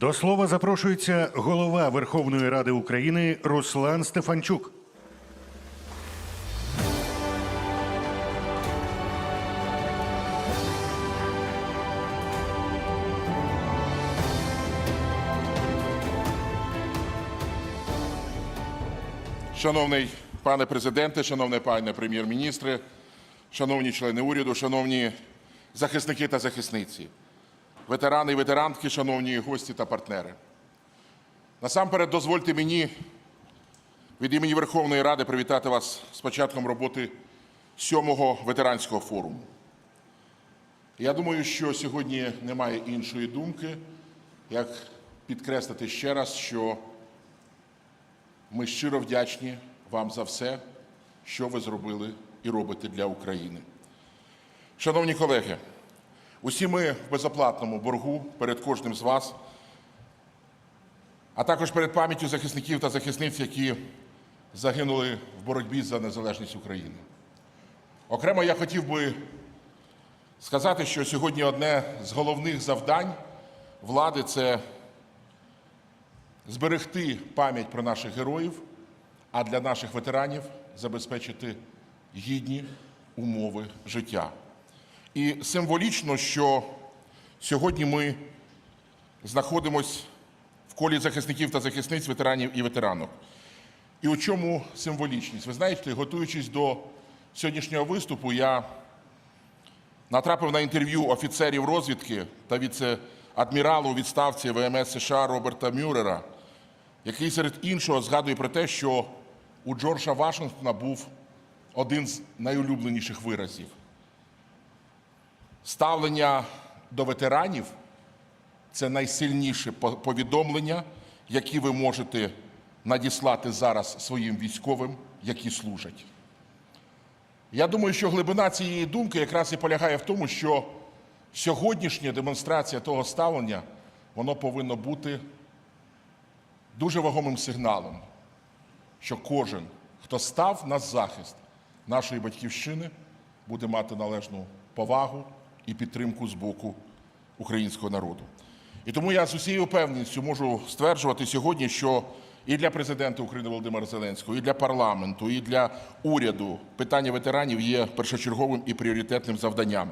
До слова запрошується голова Верховної Ради України Руслан Стефанчук. Шановний пане президенте, шановний пане прем'єр-міністре, шановні члени уряду, шановні захисники та захисниці, ветерани і ветеранки, шановні гості та партнери. Насамперед дозвольте мені від імені Верховної Ради привітати вас з початком роботи сьомого ветеранського форуму. Я думаю, що сьогодні немає іншої думки, як підкреслити ще раз, що ми щиро вдячні вам за все, що ви зробили і робите для України. Шановні колеги, усі ми в безоплатному боргу перед кожним з вас, а також перед пам'яттю захисників та захисниць, які загинули в боротьбі за незалежність України. Окремо я хотів би сказати, що сьогодні одне з головних завдань влади це зберегти пам'ять про наших героїв, а для наших ветеранів забезпечити гідні умови життя. І символічно, що сьогодні ми знаходимось в колі захисників та захисниць, ветеранів і ветеранок. І у чому символічність? Ви знаєте, готуючись до сьогоднішнього виступу, я натрапив на інтерв'ю офіцерів розвідки та віце-адміралу у відставці ВМС США Роберта Мюррера, який серед іншого згадує про те, що у Джорджа Вашингтона був один з найулюбленіших виразів. Ставлення до ветеранів це найсильніше повідомлення, які ви можете надіслати зараз своїм військовим, які служать. Я думаю, що глибина цієї думки якраз і полягає в тому, що сьогоднішня демонстрація того ставлення воно повинно бути дуже вагомим сигналом, що кожен, хто став на захист нашої батьківщини, буде мати належну повагу і підтримку з боку українського народу. І тому я з усією впевненістю можу стверджувати сьогодні, що і для президента України Володимира Зеленського, і для парламенту, і для уряду питання ветеранів є першочерговим і пріоритетним завданням.